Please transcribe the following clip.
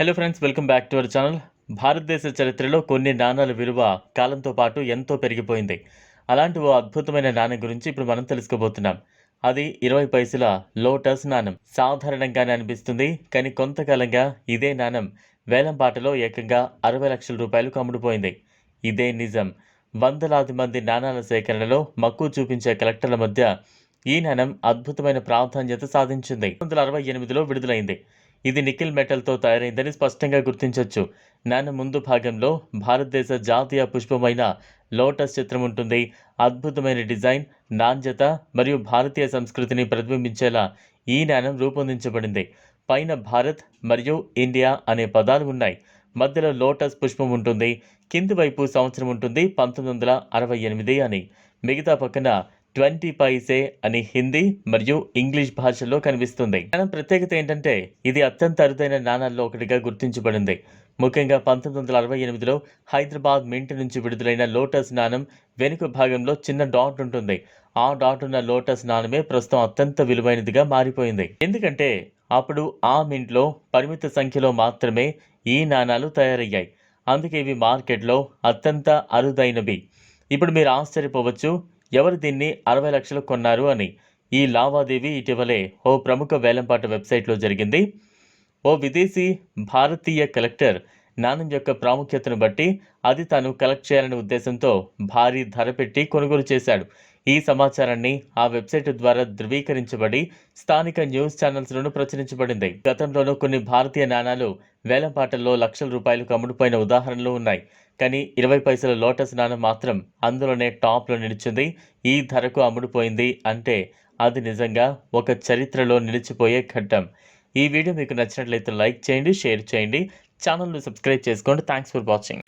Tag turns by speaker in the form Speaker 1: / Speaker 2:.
Speaker 1: Hello friends welcome back to our channel భారతదేశ చరిత్రలో కొన్ని నాణాల విలువ కాలంతో పాటు ఎంతో పెరిగిపోయింది. అలాంటి ఓ అద్భుతమైన నాణెం గురించి ఇప్పుడు మనం తెలుసుకోబోతున్నాం. అది ఇరవై పైసల లోటస్ నాణం సాధారణంగానే అనిపిస్తుంది కానీ కొంతకాలంగా ఇదే నాణం వేలంపాటలో ఏకంగా అరవై లక్షల రూపాయలకు అమ్ముడుపోయింది. ఇదే నిజం. వందలాది మంది నాణాల సేకరణలో మక్కువ చూపించే కలెక్టర్ల మధ్య ఈ నాణం అద్భుతమైన ప్రాధాన్యత సాధించింది. వందల అరవై ఎనిమిదిలో విడుదలైంది. ఇది నికిల్ మెటల్తో తయారైందని స్పష్టంగా గుర్తించవచ్చు నాణం ముందు భాగంలో భారతదేశ జాతీయ పుష్పమైన లోటస్ చిత్రం ఉంటుంది. అద్భుతమైన డిజైన్ నాణ్యత మరియు భారతీయ సంస్కృతిని ప్రతిబింబించేలా ఈ నాణం రూపొందించబడింది. పైన భారత్ మరియు ఇండియా అనే పదాలు ఉన్నాయి. మధ్యలో లోటస్ పుష్పం ఉంటుంది. కింది వైపు సంవత్సరం ఉంటుంది పంతొమ్మిది వందల అరవై ఎనిమిది అని. మిగతా పక్కన ట్వంటీ పైసే అని హిందీ మరియు ఇంగ్లీష్ భాషల్లో కనిపిస్తుంది. మనం ప్రత్యేకత ఏంటంటే ఇది అత్యంత అరుదైన నాణాల్లో ఒకటిగా గుర్తించబడింది. ముఖ్యంగా పంతొమ్మిది వందల అరవై ఎనిమిదిలో హైదరాబాద్ మింట్ నుంచి విడుదలైన లోటస్ నాణం వెనుక భాగంలో చిన్న డాట్ ఉంటుంది. ఆ డాట్ ఉన్న లోటస్ నాణమే ప్రస్తుతం అత్యంత విలువైనదిగా మారిపోయింది. ఎందుకంటే అప్పుడు ఆ మింట్లో పరిమిత సంఖ్యలో మాత్రమే ఈ నాణాలు తయారయ్యాయి. అందుకే ఇవి మార్కెట్లో అత్యంత అరుదైనవి. ఇప్పుడు మీరు ఆశ్చర్యపోవచ్చు ఎవరు దీన్ని అరవై లక్షలు కొన్నారు అని? ఈ లావాదేవీ ఇటీవలే ఓ ప్రముఖ వేలంపాట వెబ్సైట్లో జరిగింది. ఓ విదేశీ భారతీయ కలెక్టర్ నాణం యొక్క ప్రాముఖ్యతను బట్టి అది తాను కలెక్ట్ చేయాలనే ఉద్దేశంతో భారీ ధర పెట్టి కొనుగోలు చేశాడు. ఈ సమాచారాన్ని ఆ వెబ్సైట్ ద్వారా ధృవీకరించబడి స్థానిక న్యూస్ ఛానల్స్లోనూ ప్రచురించబడింది. గతంలోనూ కొన్ని భారతీయ నాణాలు వేలంపాటల్లో లక్షల రూపాయలకు కమ్ముడుపోయిన ఉదాహరణలు ఉన్నాయి. కానీ ఇరవై పైసల లోటస్ నాణం మాత్రం అందులోనే టాప్లో నిలిచింది. ఈ ధరకు అమ్ముడుపోయింది అంటే అది నిజంగా ఒక చరిత్రలో నిలిచిపోయే ఘట్టం. ఈ వీడియో మీకు నచ్చినట్లయితే లైక్ చేయండి షేర్ చేయండి. ఛానల్ను సబ్స్క్రైబ్ చేసుకోండి. Thanks for watching.